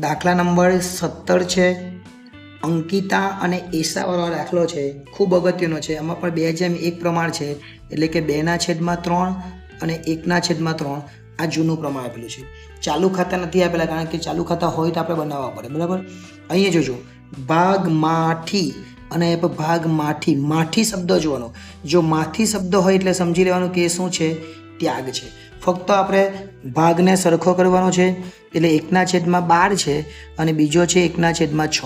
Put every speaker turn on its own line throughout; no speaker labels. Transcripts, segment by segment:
દાખલા નંબર સત્તર છે. અંકિતા અને એસાવાળો દાખલો છે. ખૂબ અગત્યનો છે. આમાં પણ બે જેમ એક પ્રમાણ છે. એટલે કે બેના છેદમાં ત્રણ અને એકના છેદમાં ત્રણ. આ જૂનું પ્રમાણ આપેલું છે. ચાલુ ખાતા નથી આપેલા કારણ કે ચાલુ ખાતા હોય તો આપણે બનાવવા પડે. બરાબર? અહીંયા જોજો. ભાગ માઠી અને ભાગ માઠી. માઠી શબ્દ જોવાનો. જો માઠી શબ્દ હોય એટલે સમજી લેવાનું કે શું છે? ત્યાગ છે. ફક્ત આપણે ભાગને સરખો કરવાનો છે, એટલે એકના છેદમાં બાર છે અને બીજો છે એકના છેદમાં છ.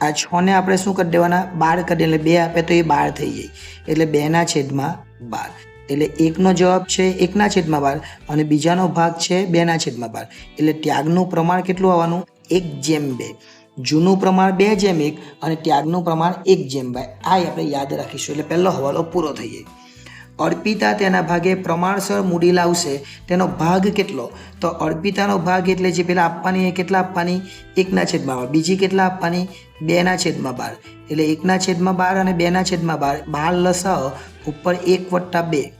આ છને આપણે શું કરી દેવાના? બાર કરી એટલે બે આપે તો એ બાર થઈ જાય. એટલે બેના છેદમાં બાર. એટલે એકનો જવાબ છે એકના છેદમાં બાર અને બીજાનો ભાગ છે બેના છેદમાં બાર. એટલે ત્યાગનું પ્રમાણ કેટલું આવવાનું? એક જેમ બે. જૂનું પ્રમાણ બે જેમ એક અને ત્યાગનું પ્રમાણ એક જેમ બે. આ આપણે યાદ રાખીશું. એટલે પહેલો હવાલો પૂરો થઈ જાય. અર્પિતા તેના ભાગે પ્રમાણસર મૂડી લાવશે. તેનો ભાગ કેટલો? તો અર્પિતાનો ભાગ એટલે જે પહેલાં આપવાની એ કેટલા આપવાની? એકના છેદમાં બાર. બીજી કેટલા આપવાની? બેના છેદમાં બાર. એટલે એકના છેદમાં બાર અને બેના છેદમાં બાર. બાર લસાઅ ઉપર એક વટ્ટા બે.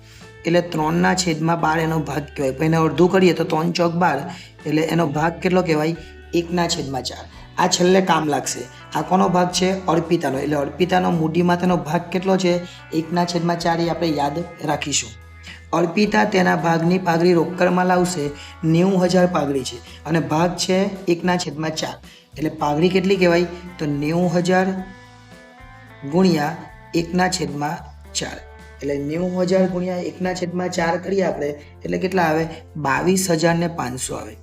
એટલે ત્રણના છેદમાં બાર એનો ભાગ કહેવાય. પણ એને અડધું કરીએ તો ત્રણ ચોક બાર. એટલે એનો ભાગ કેટલો કહેવાય? એકના છેદમાં ચાર. આ છેલ્લે કામ લાગશે. આ કોનો ભાગ છે? અર્પિતાનો. એટલે અર્પિતાનો મૂડી માતાનો ભાગ કેટલો છે? એકના છેદમાં ચાર એ આપણે યાદ રાખીશું. અર્પિતા તેના ભાગની પાઘડી રોકડમાં લાવશે. નેવું હજાર પાઘડી છે. અને ભાગ છે એકના છેદમાં ચાર. એટલે પાઘડી કેટલી કહેવાય? તો નેવું હજાર ગુણ્યા એકના છેદમાં ચાર. એટલે નેવું હજાર ગુણ્યા એકના છેદમાં ચાર કરીએ આપણે, એટલે કેટલા આવે? બાવીસ હજાર ને પાંચસો આવે.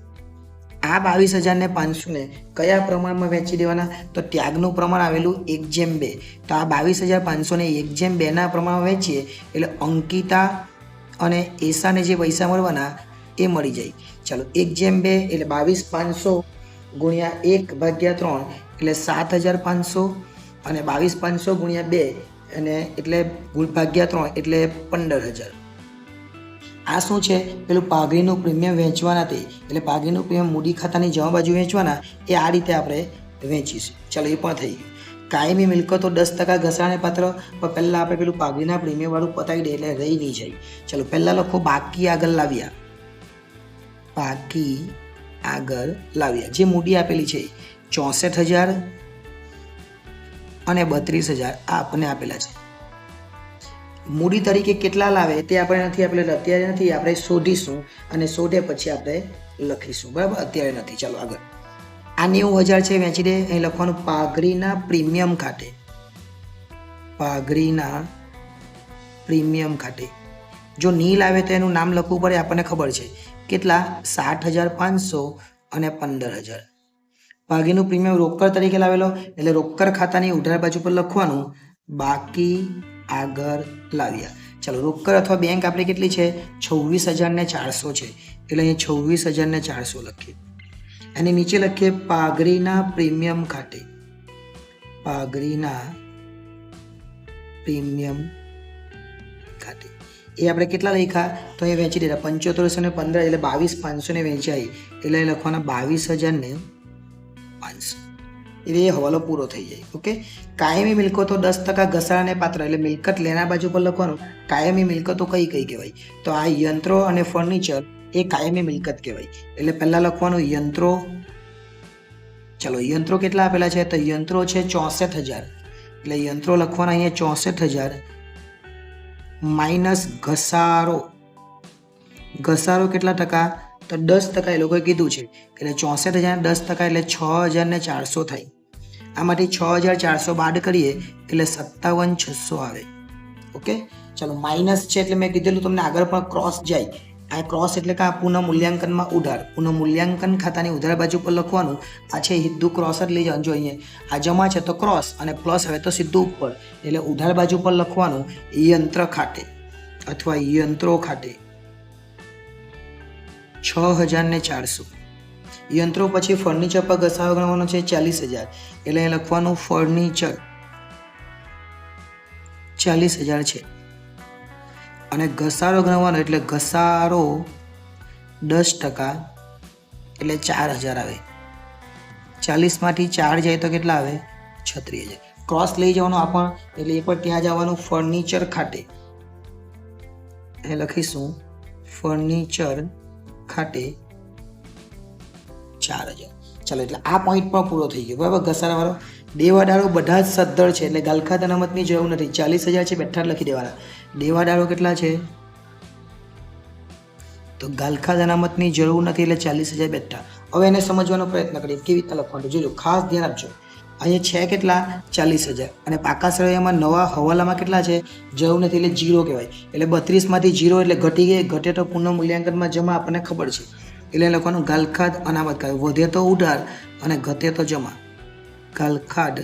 આ બાવીસ હજારને પાંચસોને કયા પ્રમાણમાં વેચી દેવાના? તો ત્યાગનું પ્રમાણ આવેલું એક જેમ બે. તો આ બાવીસ હજાર પાંચસોને એક જેમ બેના પ્રમાણમાં વેચીએ, એટલે અંકિતા અને એસાને જે પૈસા મળવાના એ મળી જાય. ચાલો, એક જેમ બે, એટલે બાવીસ પાંચસો ગુણ્યા એક ભાગ્યા ત્રણ, એટલે સાત હજાર પાંચસો. અને બાવીસ પાંચસો ગુણ્યા બે, અને એટલે ભાગ્યા ત્રણ, એટલે પંદર હજાર. આ શું છે? પેલું પાઘડીનું પ્રીમિયમ વેચવાના તે. એટલે પાઘડીનું પ્રીમિયમ મૂડી ખાતાની જમા બાજુ વેચવાના, એ આ રીતે આપણે વેચીશું. ચાલો, એ પણ થઈ ગયું. કાયમી મિલકતો દસ ટકા ઘસાણે પાત્ર, પણ પહેલાં આપણે પેલું પાઘડીના પ્રીમિયમવાળું પતાવી દે એટલે રહી નહીં જાય. ચાલો, પહેલાં લખો, બાકી આગળ લાવ્યા. બાકી આગળ લાવ્યા. જે મૂડી આપેલી છે, ચોસઠ હજાર અને બત્રીસ હજાર આ આપણને આપેલા છે. મૂડી તરીકે કેટલા લાવે તે આપણે નથી, આપણે અત્યારે નથી, આપણે શોધીશું અને શોધે પછી આપણે લખીશું. બરાબર? અત્યારે નથી. ચાલો આગળ. આ નેવું હજાર છે વેચી દે. અહીં લખવાનું પાઘડીના પ્રીમિયમ ખાતે. પાઘડીના પ્રીમિયમ ખાતે. જો નીલ આવે તો એનું નામ લખવું પડે, આપણને ખબર છે. કેટલા? સાઠ હજાર પાંચસો અને પંદર હજાર. પાઘીનું પ્રીમિયમ રોકડ તરીકે લાવેલો, એટલે રોકડ ખાતાની ઉધાર બાજુ પર લખવાનું બાકી આગળ લાવ્યા. ચાલો, રોકડ અથવા બેંક આપણે કેટલી છે? છવ્વીસ હજાર ને ચારસો છે. એટલે અહીંયા છવ્વીસ હજાર ને ચારસો લખીએ. અને નીચે લખીએ, પાઘડીના પ્રીમિયમ ખાતે. પાઘડીના પ્રીમિયમ ખાતે. એ આપણે કેટલા લખ્યા? તો એ વેચી દીધા, પંચોતેરસો ને પંદર એટલે બાવીસ પાંચસો ને વેચાઈ. એટલે લખવાના બાવીસ હજાર ને પાંચસો. એ હવાલો પૂરો થઈ જાય, ઓકે? કાયમી મિલકતો દસ ટકા ઘસારાને પાત્ર, એટલે મિલકત લેના બાજુ પર લખવાનું, કાયમી મિલકતો કઈ કઈ કહેવાય? તો આ યંત્રો અને ફર્નિચર એ કાયમી મિલકત કહેવાય. એટલે પહેલાં લખવાનું યંત્રો, ચલો યંત્રો કેટલા આપેલા છે? તો યંત્રો છે ચોસઠ હજાર. એટલે યંત્રો લખવાના અહીંયા ચોસઠ હજાર માઇનસ ઘસારો. ઘસારો કેટલા ટકા? તો દસ ટકા એ લોકોએ કીધું છે. એટલે ચોસઠ હજાર દસ ટકા એટલે છ હજાર ને ચારસો થાય. આમાંથી છ હજાર ચારસો બાદ કરીએ એટલે સત્તાવન છસો આવે. ઓકે ચાલો માઇનસ છે એટલે મેં કીધેલું તમને આગળ પણ ક્રોસ જાય. આ ક્રોસ એટલે કે આ પુનઃ મૂલ્યાંકનમાં ઉધાર. પુનઃ મૂલ્યાંકન ખાતાની ઉધાર બાજુ પર લખવાનું. આ છે સીધું ક્રોસ જ લઈ જવાનું. જોઈએ આ જમા છે તો ક્રોસ અને પ્લસ હવે તો સીધું ઉપર. એટલે ઉધાર બાજુ પર લખવાનું યંત્ર ખાતે અથવા યંત્રો ખાતે. છ હજાર ને ચારસો. યંત્રો પછી ફર્નિચર પર ઘસારો ગણવાનો છે ચાલીસ હજાર. એટલે અહીં લખવાનું ફર્નિચર ચાલીસ હજાર છે. અને ઘસારો ગણવાનો એટલે ઘસારો દસ ટકા એટલે ચાર હજાર આવે. ચાલીસમાંથી ચાર જાય તો કેટલા આવે? છત્રીસ હજાર. ક્રોસ લઈ જવાનું આપણ એટલે એ પણ ત્યાં જવાનું ફર્નિચર ખાતે. એ લખીશું ફર્નિચર ખાતે ચાર હજાર. ચાલો, એટલે આ પોઈન્ટ પણ પૂરો થઈ ગયો. બરાબર ઘસારાવાળો દેવાદારો બધા જ સદ્ધર છે, એટલે ગાલખાત અનામતની જરૂર નથી. ચાલીસ હજાર છે, બેઠા લખી દેવાના. દેવાદારો કેટલા છે? તો ગાલખાત અનામતની જરૂર નથી, એટલે ચાલીસ હજાર બેઠા. હવે એને સમજવાનો પ્રયત્ન કરીએ, કેવી રીતના લખવાનું જોજો, ખાસ ધ્યાન આપજો. અહીંયા છે કેટલા? ચાલીસ હજાર. અને પાકા સરવૈયામાં નવા હવાલામાં કેટલા છે? જરૂર નથી, એટલે જીરો કહેવાય. એટલે બત્રીસમાંથી જીરો, એટલે ઘટી ગઈ, ઘટે તો પુનઃ મૂલ્યાંકનમાં જમા આપણને ખબર છે. એટલે લખવાનું ગાલખાદ અનામત ખાત વધે તો ઉધાર અને ઘટે તો જમા. ગાલખાડ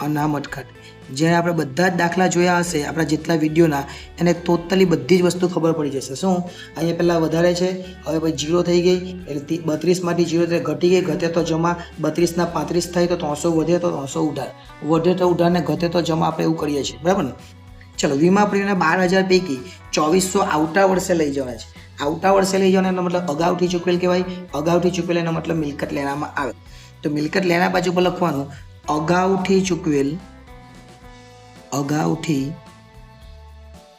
અનામત ખાત જ્યારે આપણે બધા જ દાખલા જોયા હશે, આપણા જેટલા વિડીયોના, એને ટોટલી બધી જ વસ્તુ ખબર પડી જશે. શું? અહીંયા પહેલાં વધારે છે, હવે પછી જીરો થઈ ગઈ, એટલે બત્રીસમાંથી જીરો ઘટી ગઈ, ઘટે તો જમા, બત્રીસના પાંત્રીસ થાય તો ત્રણસો વધે તો ત્રણસો ઉધાર. વધે તો ઉધાર ને ઘટે તો જમા આપણે એવું કરીએ છીએ. બરાબર ને? ચલો વીમા પ્રીમિયમના બાર હજાર પૈકી ચોવીસો આવતા વર્ષે લઈ જવાના છે. આવતા વર્ષે લઈ એનો મતલબ અગાઉથી ચૂકવેલ કહેવાય. અગાઉથી ચૂકવેલ એનો મતલબ મિલકત લેવામાં આવે. તો મિલકત લેના બાજુ પર લખવાનું, અગાઉથી ચૂકવેલ અગાઉથી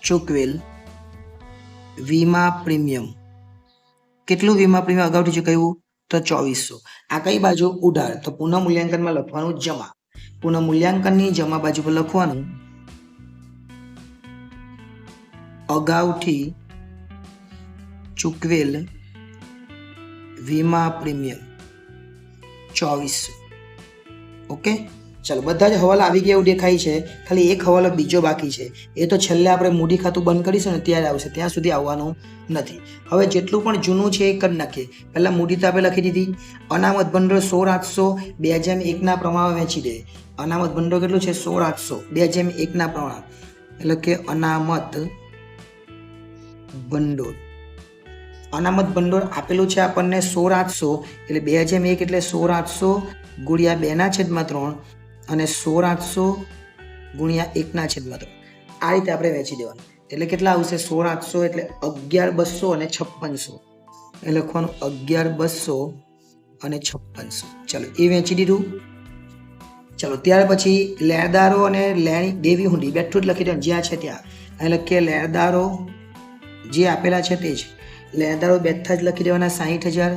ચૂકવેલ વીમા પ્રીમિયમ. કેટલું વીમા પ્રીમિયમ અગાઉથી ચૂકવ્યું તો ચોવીસો. આ કઈ બાજુ? ઉધાર. તો પુનઃ મૂલ્યાંકનમાં લખવાનું જમા. પુનઃ મૂલ્યાંકનની જમા બાજુ પર લખવાનું, અગાઉથી ચૂકવેલ વીમા પ્રીમિયમ. ચોવીસો. ઓકે? ચાલો, બધા જ હવાલા આવી ગયા એવું દેખાય છે. ખાલી એક હવાલો બીજો બાકી છે. એ તો છેલ્લે આપણે મૂડી ખાતું બંધ કરીશું ને ત્યારે આવશે. ત્યાં સુધી આવવાનું નથી. હવે જેટલું પણ જૂનું છે એ કરી નાખીએ. પહેલાં મૂડી તો આપણે લખી દીધી. અનામત ભંડોળ સોળ આઠસો બે હજાર એકના પ્રમાણે વેચી દે. અનામત ભંડોળ કેટલું છે? સોળ આઠસો બે હજાર એકના પ્રમાણ એટલે કે અનામત ભંડોળ. અનામત ભંડોળ આપેલું છે આપણને સોળ આઠસો, એટલે બે હજાર એક એટલે સોળ આઠસો ગુણ્યા બેના છેદમાં ત્રણ અને સોળ આઠસો ગુણ્યા એકના છેદમાં ત્રણ. આ રીતે આપણે વેચી દેવાનું. એટલે કેટલા આવશે? સોળ આઠસો એટલે અગિયાર બસો અને છપ્પનસો. એ લખવાનું અગિયાર બસો અને છપ્પનસો. ચલો, એ વેચી દીધું. ચલો, ત્યાર પછી લેરદારો અને લેણી દેવી હુંડી, બેઠું જ લખી દો જ્યાં છે ત્યાં. અહીં લખીએ લેરદારો જે આપેલા છે તે જ. લેણદારો બેઠા જ લખી દેવાના, સાહીઠ હજાર.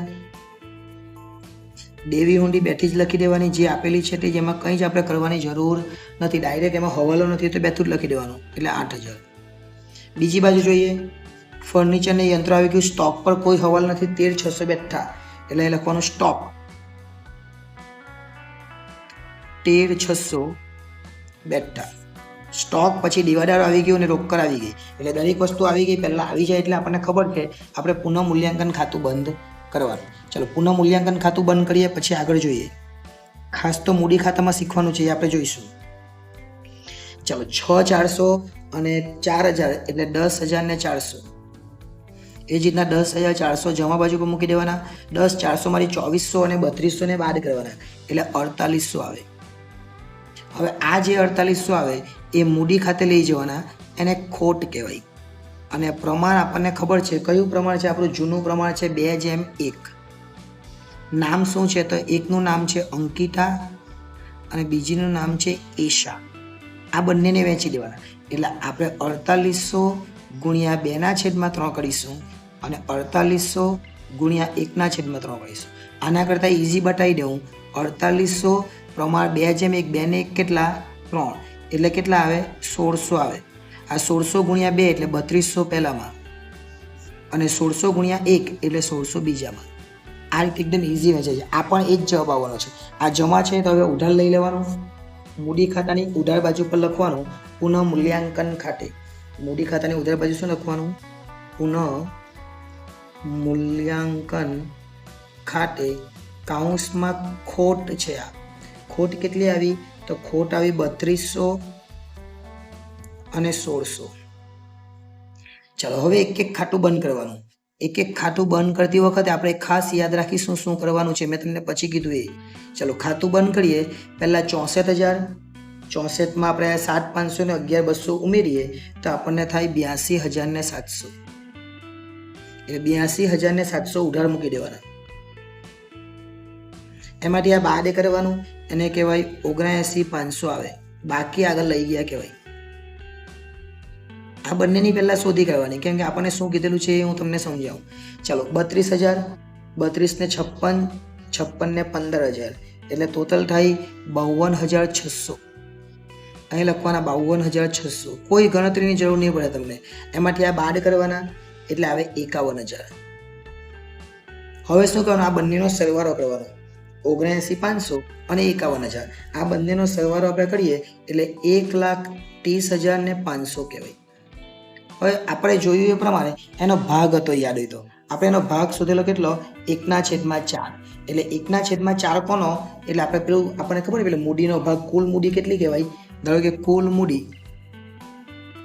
દેવી હુંડી બેઠી જ લખી દેવાની, જે આપેલી છે તે, જેમાં કંઈ જ આપણે કરવાની જરૂર નથી. ડાયરેક્ટ એમાં હવાલો નથી, તો બેઠું જ લખી દેવાનું, એટલે આઠ હજાર. બીજી બાજુ જોઈએ ફર્નિચરને યંત્ર આવી ગયું સ્ટોક પર કોઈ હવાલ નથી, તેર છસો બેઠા. એટલે એ લખવાનું સ્ટોક તેર છસો બેઠા. સ્ટોક પછી ડિવાઈડર આવી ગયું અને રોકડ આવી ગઈ. એટલે દરેક વસ્તુ આવી ગઈ, પહેલાં આવી જાય એટલે આપણને ખબર છે, આપણે પુનઃ મૂલ્યાંકન ખાતું બંધ કરવાનું. ચાલો, પુનઃ મૂલ્યાંકન ખાતું બંધ કરીએ, પછી આગળ જોઈએ. ખાસ તો મૂડી ખાતામાં શીખવાનું છે, એ આપણે જોઈશું. ચાલો, છ ચારસો અને ચાર હજાર, એટલે દસ હજાર ને ચારસો. એ જ રીતના દસ હજાર ચારસો જમા બાજુ પર મૂકી દેવાના. દસ ચારસો મારી ચોવીસો અને બત્રીસો ને બાદ કરવાના. એટલે અડતાલીસો આવે. હવે આ જે અડતાલીસો આવે એ મૂડી ખાતે લઈ જવાના, એને ખોટ કહેવાય. અને પ્રમાણ આપણને ખબર છે, કયું પ્રમાણ છે? આપણું જૂનું પ્રમાણ છે બે જેમ એક. નામ શું છે? તો એકનું નામ છે અંકિતા અને બીજીનું નામ છે ઈશા. આ બંનેને વેચી દેવાના. એટલે આપણે અડતાલીસો ગુણ્યા બેના છેદમાં ત્રણ કરીશું અને અડતાલીસો ગુણ્યા એકના છેદમાં ત્રણ કરીશું. આના કરતાં ઇઝી બતાવી દઉં. અડતાલીસો પ્રમાણ બે જેમ એક બેને એક કેટલા? ત્રણ. એટલે કેટલા આવે? સોળસો આવે. આ સોળસો ગુણ્યા બે એટલે બત્રીસો પહેલામાં. અને સોળસો ગુણ્યા એક એટલે સોળસો બીજામાં. આ રીતે એકદમ ઇઝી વેચે છે. આ પણ એ જ જવાબ આવવાનો છે. આ જમા છે તો હવે ઉધાર લઈ લેવાનું. મૂડી ખાતાની ઉધાર બાજુ પર લખવાનું પુનઃ મૂલ્યાંકન ખાતે. મૂડી ખાતાની ઉધાર બાજુ શું લખવાનું? પુનઃ મૂલ્યાંકન ખાતે કાઉન્સમાં ખોટ છે આ. ખોટ કેટલી આવી? તો ખોટ આવી બત્રીસો અને સોળસો. ચાલો, હવે એક એક ખાતું બંધ કરવાનું. એક એક ખાતું બંધ કરતી વખતે આપણે ખાસ યાદ રાખીશું શું કરવાનું છે. મેં તમને પછી કીધું એ. ચલો, ખાતું બંધ કરીએ. પહેલાં ચોસઠ હજાર. ચોસઠમાં આપણે સાત પાંચસો ને અગિયાર બસો ઉમેરીએ તો આપણને થાય બ્યાસી હજાર ને સાતસો. એટલે બ્યાસી હજાર ને સાતસો ઉધાર મૂકી દેવાના. એમાંથી આ બાદ કરવાનું, એને કહેવાય ઓગણએંસી પાંચસો આવે. બાકી આગળ લઈ ગયા કહેવાય. આ બંનેની પહેલાં શોધી કાઢવાની, કેમ કે આપણને શું કીધેલું છે એ હું તમને સમજાવું. ચાલો, બત્રીસ હજાર બત્રીસને છપ્પન છપ્પનને પંદર હજાર, એટલે ટોટલ થાય બાવન હજાર છસો. અહીં લખવાના બાવન હજાર છસો. કોઈ ગણતરીની જરૂર નહીં પડે તમને. એમાંથી આ બાદ કરવાના, એટલે આવે એકાવન હજાર. હવે શું કરવાનું? આ બંનેનો સરવાળો કરવાનો. ઓગણએંસી પાંચસો અને એકાવન હજાર. આ બંનેનો સરવાળો આપણે કરીએ એટલે એક લાખ ત્રીસ હજાર ને પાંચસો કહેવાય. હવે આપણે જોયું એ પ્રમાણે એનો ભાગ હતો યાદ હોય તો. આપણે એનો ભાગ શોધેલો કેટલો? એકના છેદમાં ચાર. એટલે એકના છેદમાં ચાર કોનો? એટલે આપણે પેલું, આપણને ખબર પેલું મૂડીનો ભાગ કુલ મૂડી કેટલી કહેવાય? ધારો કે કુલ મૂડી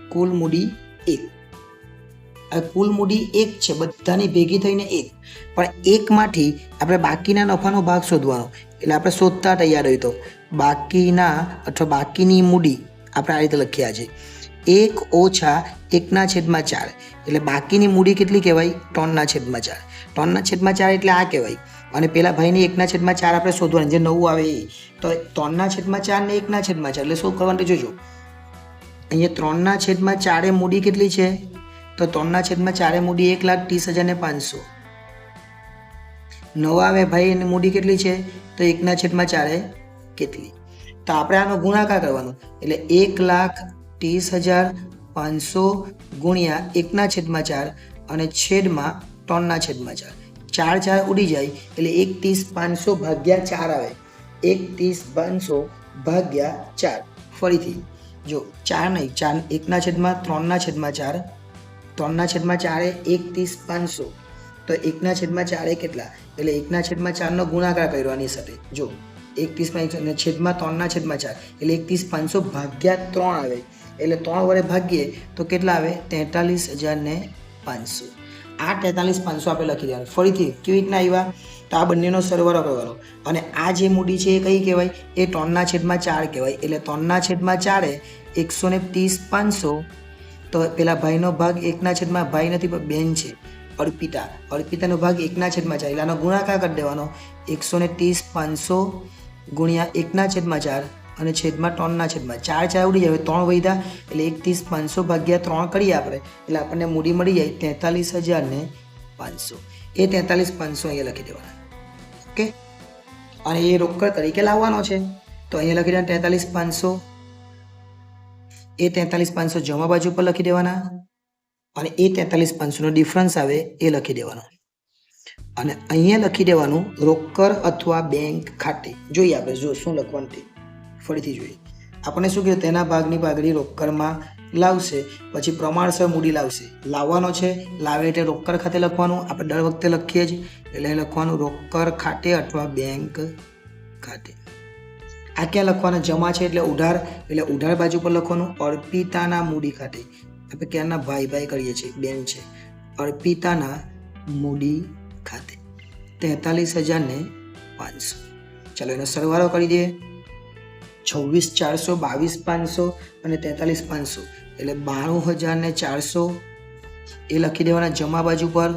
કુલ મૂડી એક. કુલ મૂડી એક છે, બધાની ભેગી થઈને એક. પણ એકમાંથી આપણે બાકીના નફાનો ભાગ શોધવાનો. એટલે આપણે શોધતા તૈયાર હોય તો. બાકીના અથવા બાકીની મૂડી આપણે આ રીતે લખ્યા છે. એક ઓછા એકના છેદમાં ચાર. એટલે બાકીની મૂડી કેટલી કહેવાય? ત્રણના છેદમાં ચાર. ત્રણના છેદમાં ચાર એટલે આ કહેવાય. અને પેલા ભાઈની એકના છેદમાં ચાર આપણે શોધવાનું. જે નવું આવે એ. તો ત્રણના છેદમાં ચાર ને એકના છેદમાં ચાર. એટલે શું કરવાનું? જોજો. અહીંયા ત્રણના છેદમાં ચારે મૂડી કેટલી છે? તો ત્રણના છેદમાં ચારે મૂડી એક લાખ ત્રીસ હજાર ને પાંચસો. નવા આવે ભાઈ, એની મૂડી કેટલી છે? તો એકના છેદમાં ચારે કેટલી? તો આપણે આનો ગુણાકાર કરવાનો. એટલે એક લાખ ત્રીસ હજાર પાંચસો ગુણ્યા એકના છેદમાં ચાર અને છેદમાં ત્રણના છેદમાં ચાર. ચાર ચાર ઉડી જાય, એટલે એક ત્રીસ પાંચસો ભાગ્યા ચાર આવે. એક ત્રીસ પાંચસો ભાગ્યા ચાર. ફરીથી, જો ચાર નહીં, ચાર એકના છેદમાં ત્રણના છેદમાં ચાર ત્રણના છેદમાં ચારે, એક, ત્રીસ, પાંચસો. તો એકના છેદમાં ચારે કેટલા? એટલે એકના છેદમાં ચારનો ગુણાકાર કર્યો આની સાથે. જો, એક ત્રીસમાં એકસો અને છેદમાં ત્રણના છેદમાં ચાર. એટલે એક, ત્રીસ, પાંચસો ભાગ્યા ત્રણ આવે. એટલે ત્રણ વડે ભાગીએ તો કેટલા આવે? તેતાલીસ હજાર ને પાંચસો. આ તેતાલીસ, પાંચસો આપણે લખી દેવાનું. ફરીથી કેવી રીતના આવ્યા? તો આ બંનેનો સરવાળો કરવાનો. અને આ જે મૂડી છે એ કઈ કહેવાય? એ ત્રણના છેદમાં ચાર કહેવાય. એટલે ત્રણના છેદમાં ચારે, એકસો ને ત્રીસ, પાંચસો તો પેલા ભાઈનો ભાગ એકના છેદમાં ભાઈ નથી, પણ બેન છે. અર્પિતા. અર્પિતાનો ભાગ એકના છેદમાં ચાર. એટલે આનો ગુણાકાર કરી દેવાનો. એકસો ને ત્રીસ પાંચસો ગુણ્યા એકના છેદમાં ચાર અને છેદમાં ત્રણના છેદમાં ચાર. ચાર ઉડી જાય. ત્રણ વૈધા. એટલે એક ત્રીસ પાંચસો ભાગ્યા ત્રણ કરીએ આપણે. એટલે આપણને મૂડી મળી જાય તેતાલીસ હજાર ને પાંચસો. એ તેતાલીસ પાંચસો અહીંયા લખી દેવાના. ઓકે? અને એ રોકડ તરીકે લાવવાનો છે. તો અહીંયા લખી દેવાના તેતાલીસ પાંચસો એ તેતાલીસ પાંચસો જમા બાજુ પર લખી દેવાના અને એ તેતાલીસ પાંચસોનો ડિફરન્સ આવે એ લખી દેવાનો. અને અહીંયા લખી દેવાનું રોકડ અથવા બેંક ખાતે. જોઈએ આપણે, જો શું લખવાનું ફરીથી જોઈએ. આપણે શું કીધું તેના ભાગની પાઘડી રોકડમાં લાવશે, પછી પ્રમાણસર મૂડી લાવશે. લાવવાનો છે, લાવે એટલે રોકડ ખાતે લખવાનું. આપણે દર વખતે લખીએ જ, એટલે લખવાનું રોકડ ખાતે અથવા બેંક ખાતે. આ ક્યાં લખવાના? જમા છે એટલે ઉધાર એટલે ઉધાર બાજુ પર લખવાનું. અર્પિતાના મૂડી ખાતે. આપણે ક્યારના ભાઈ ભાઈ કરીએ છીએ? બેન છે. અર્પિતાના મૂડી ખાતે. તેતાલીસ હજાર ને પાંચસો. ચાલો એનો સરવાળો કરી દઈએ. છવ્વીસ ચારસો, બાવીસ પાંચસો અને તેતાલીસ પાંચસો. એટલે બાણું હજાર ને ચારસો. એ લખી દેવાના જમા બાજુ પર.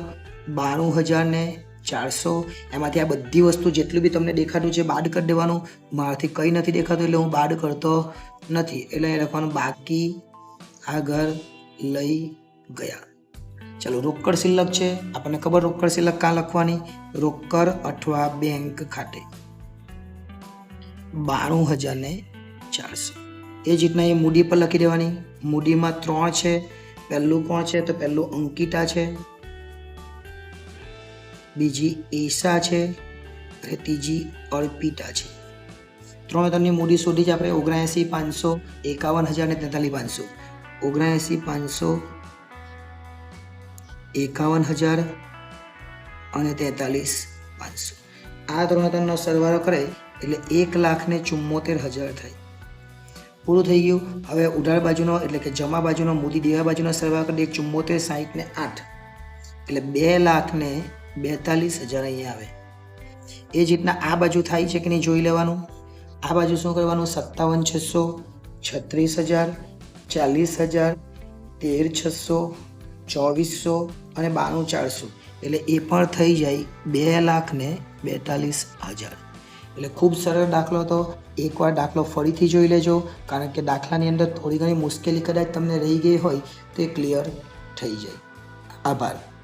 બાણું હજાર ને ચારસો. એમાંથી આ બધી વસ્તુ જેટલું બી તમને દેખાતું છે, બાદ કરી દેવાનું. મારાથી કંઈ નથી દેખાતું એટલે હું બાદ કરતો નથી. એટલે એ લખવાનું બાકી આ ઘર લઈ ગયા. ચલો, રોકડ શિલ્લક છે. આપણને ખબર રોકડ શિલ્લક કાં લખવાની? રોકડ અથવા બેંક ખાતે. બાણું હજાર ને ચારસો. એ જ રીતના એ મૂડી પર લખી દેવાની. મૂડીમાં ત્રણ છે. પહેલું કોણ છે? તો પહેલું અંકિતા છે. બીજી એશા છે અને ત્રીજી અર્પિતા છે. ત્રણ ત્રણની મૂડી શોધી છે આપણે ઓગણએંસી પાંચસો એકાવન હજાર ને તેતાલીસ પાંચસો ઓગણએંસી પાંચસો એકાવન હજાર અને તેતાલીસ પાંચસો આ ત્રણ ત્રણનો સરવાળો કરે એટલે એક લાખ ને ચુમ્મોતેર હજાર થાય. પૂરું થઈ ગયું. હવે ઉધાર બાજુનો એટલે કે જમા બાજુનો મોદી દેવા બાજુનો સરવાળો કરી દઈએ. ચુમ્મોતેર સાહીઠ ને આઠ. એટલે બે લાખ ને બેતાલીસ હજાર અહીંયા આવે. એ જ રીતના આ બાજુ થાય છે કે નહીં જોઈ લેવાનું? આ બાજુ શું કરવાનું? સત્તાવન છસો, છત્રીસ હજાર, ચાલીસ હજાર, તેર છસો, ચોવીસો અને બાણું ચારસો. એટલે એ પણ થઈ જાય બે લાખ ને બેતાલીસ હજાર. એટલે ખૂબ સરળ દાખલો હતો. એકવાર દાખલો ફરીથી જોઈ લેજો, કારણ કે દાખલાની અંદર થોડી ઘણી મુશ્કેલી કદાચ તમને રહી ગઈ હોય, તો એ ક્લિયર થઈ જાય. આભાર.